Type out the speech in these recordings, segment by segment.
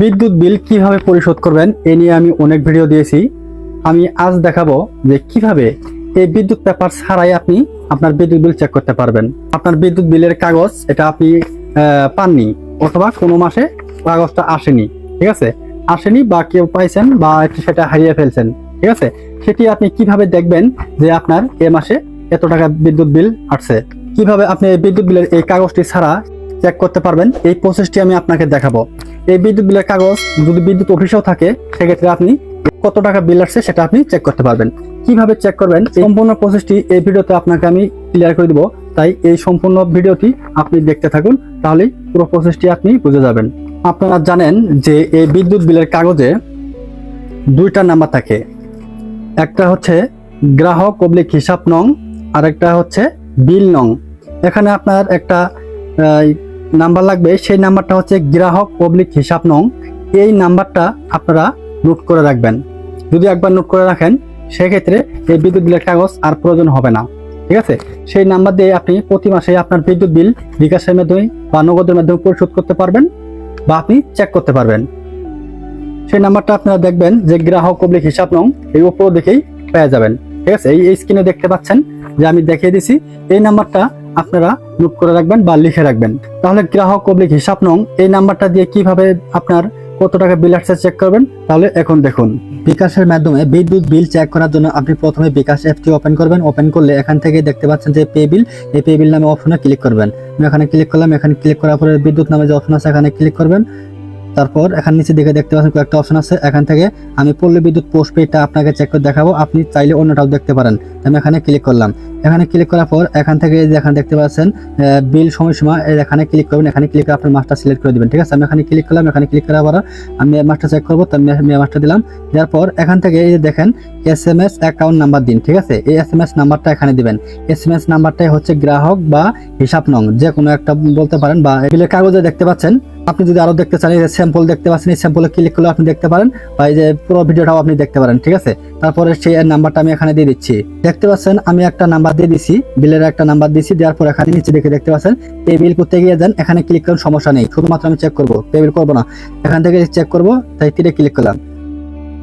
বিদ্যুৎ বিল কীভাবে পরিশোধ করবেন এ নিয়ে আমি অনেক ভিডিও দিয়েছি। আমি আজ দেখাবো যে কীভাবে এই বিদ্যুৎ পেপার ছাড়াই আপনি আপনার বিদ্যুৎ বিল চেক করতে পারবেন। আপনার বিদ্যুৎ বিলের কাগজ, এটা আপনি পাননি অথবা কোনো মাসে কাগজটা আসেনি, ঠিক আছে? আসেনি বা কেউ পাইছেন বা সেটা হারিয়ে ফেলছেন, ঠিক আছে? সেটি আপনি কীভাবে দেখবেন যে আপনার এ মাসে এত টাকা বিদ্যুৎ বিল আসছে? কীভাবে আপনি এই বিদ্যুৎ বিলের এই কাগজটি ছাড়া চেক করতে পারবেন? এই প্রসেসটি আমি আপনাকে দেখাবো। এই বিদ্যুৎ বিলের কাগজ যদি বিদ্যুৎ অফিসেও থাকে, সেক্ষেত্রে আপনি কত টাকা বিল আসছে সেটা আপনি চেক করতে পারবেন। কীভাবে চেক করবেন? সম্পূর্ণ প্রসেসটি এই ভিডিওতে আপনাকে আমি ক্লিয়ার করে দিব। তাই এই সম্পূর্ণ ভিডিওটি আপনি দেখতে থাকুন, তাহলেই পুরো প্রসেসটি আপনি বুঝে যাবেন। আপনারা জানেন যে এই বিদ্যুৎ বিলের কাগজে দুইটা নাম্বার থাকে। একটা হচ্ছে গ্রাহক অবলিক হিসাব নং আর একটা হচ্ছে বিল নং। এখানে আপনার একটা নাম্বার লাগবে, সেই নাম্বারটা হচ্ছে গ্রাহক পাবলিক হিসাব নং। এই নাম্বারটা আপনারা নোট করে রাখবেন। যদি একবার নোট করে রাখেন, সেক্ষেত্রে এই বিদ্যুৎ বিলের কাগজ আর প্রয়োজন হবে না। ঠিক আছে? সেই নাম্বার দিয়ে আপনি প্রতি মাসে আপনার বিদ্যুৎ বিল বিকাশের মাধ্যমে বা নগদের মাধ্যমে পরিশোধ করতে পারবেন বা আপনি চেক করতে পারবেন। সেই নাম্বারটা আপনারা দেখবেন যে গ্রাহক পাবলিক হিসাব নং এই উপর দেখেই পেয়ে যাবেন। ঠিক আছে? এই স্ক্রিনে দেখতে পাচ্ছেন যে আমি দেখিয়ে দিছি। এই নাম্বারটা আপনারা নোট করে রাখবেন বা লিখে রাখবেন। তাহলে গ্রাহক পাবলিক হিসাব নং এই নাম্বারটা দিয়ে কীভাবে আপনার কত টাকা বিল আসছে চেক করবেন, তাহলে এখন দেখুন। বিকাশের মাধ্যমে বিদ্যুৎ বিল চেক করার জন্য আপনি প্রথমে বিকাশ অ্যাপটি ওপেন করবেন। ওপেন করলে এখান থেকে দেখতে পাচ্ছেন যে পে বিল এই পে বিল নামে অপশনে ক্লিক করবেন। আমি এখানে ক্লিক করলাম, এখানে ক্লিক করার পরে বিদ্যুৎ নামে যে অপশন আছে, এখানে ক্লিক করবেন। তারপর এখানে নিচে দিকে দেখতে পাচ্ছেন কয়েকটা অপশন আছে। এখান থেকে আমি পল্লী বিদ্যুৎ পোস্ট পেডটা আপনাকে চেক করে দেখাবো। আপনি চাইলে অন্যটাও দেখতে পারেন। আমি এখানে ক্লিক করলাম। এখানে ক্লিক করার পর এখান থেকে এখানে দেখতে পাচ্ছেন বিল সময়সীমা এখানে ক্লিক করবেন, এখানে ক্লিক করে আপনার মাসটা সিলেক্ট করে দিবেন। ঠিক আছে? আমি এখানে ক্লিক করলাম, এখানে ক্লিক করার পর আমি মাস্টার চেক করব, তো আমি মাসটা দিলাম। দেওয়ার পর এখান থেকে এই দেখেন S M S account number দিন। ঠিক আছে? এই এস এম এস নাম্বারটা এখানে দিবেন। এস এম এস নাম্বারটাই হচ্ছে গ্রাহক বা হিসাব নং। যে কোনো একটা বলতে পারেন বা বিলের কাগজে দেখতে পাচ্ছেন। আপনি যদি আরও দেখতে চান, এই স্যাম্পল দেখতে পাচ্ছেন, এই স্যাম্পলে ক্লিক করলে আপনি দেখতে পারেন বা এই যে পুরো ভিডিওটাও আপনি দেখতে পারেন, ঠিক আছে? তারপরে সেই নাম্বারটা আমি এখানে দিয়ে দিচ্ছি। দেখতে পাচ্ছেন, আমি একটা নাম্বার দিয়ে দিছি, বিলের একটা নাম্বার দিয়েছি দেওয়ার পর এখানে নিচে দেখে দেখতে পাচ্ছেন পে বিল করতে গিয়ে যান, এখানে ক্লিক করুন সমস্যা নেই, শুধুমাত্র আমি চেক করব পে বিল করব না। এখান থেকে চেক করব, তাই তীরে ক্লিক করলাম।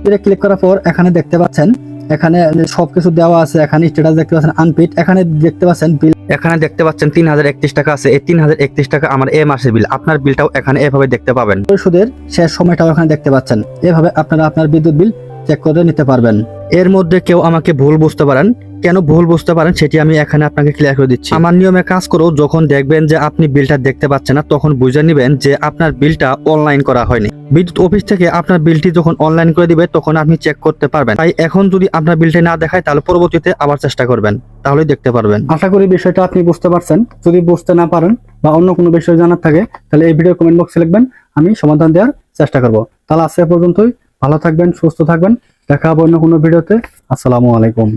তীরে ক্লিক করার পর এখানে দেখতে পাচ্ছেন এখানে সবকিছু দেওয়া আছে এখানে স্ট্যাটাস দেখতে পাচ্ছেন আনপিট এখানে দেখতে পাচ্ছেন বিল এখানে দেখতে পাচ্ছেন তিন হাজার একত্রিশ টাকা আছে। এই তিন হাজার একত্রিশ টাকা আমার এ মাসের বিল আপনার বিলটাও এখানে এভাবে দেখতে পাবেন। পরিশোধের শেষ সময়টাও এখানে দেখতে পাচ্ছেন। এভাবে আপনারা আপনার বিদ্যুৎ বিল চেক করে নিতে পারবেন। এর মধ্যে কেউ আমাকে ভুল বুঝতে পারেন। কেন ভুল বুঝতে পারেন সেটি আমি এখানে আপনাকে ক্লিয়ার করে দিচ্ছি। আমার নিয়মে কাজ করো, যখন দেখবেন যে আপনি বিলটা দেখতে পাচ্ছেন না, তখন বুঝে নেবেন যে আপনার বিলটা অনলাইন করা হয়নি। বিদ্যুৎ অফিস থেকে আপনার বিলটি যখন অনলাইন করে দিবে, তখন আপনি চেক করতে পারবেন। তাই এখন যদি আপনার বিলটা না দেখায়, তাহলে পরবর্তীতে আবার চেষ্টা করবেন। তাহলেই দেখতে পারবেন। আশা করি বিষয়টা আপনি বুঝতে পারছেন। যদি বুঝতে না পারেন বা অন্য কোনো বিষয় জানার থাকে, তাহলে এই ভিডিও কমেন্ট বক্সে লিখবেন। আমি সমাধান দেওয়ার চেষ্টা করব। তাহলে আজকে পর্যন্তই। ভালো থাকবেন, সুস্থ থাকবেন। দেখা হবে অন্য কোনো ভিডিওতে আসসালামু আলাইকুম।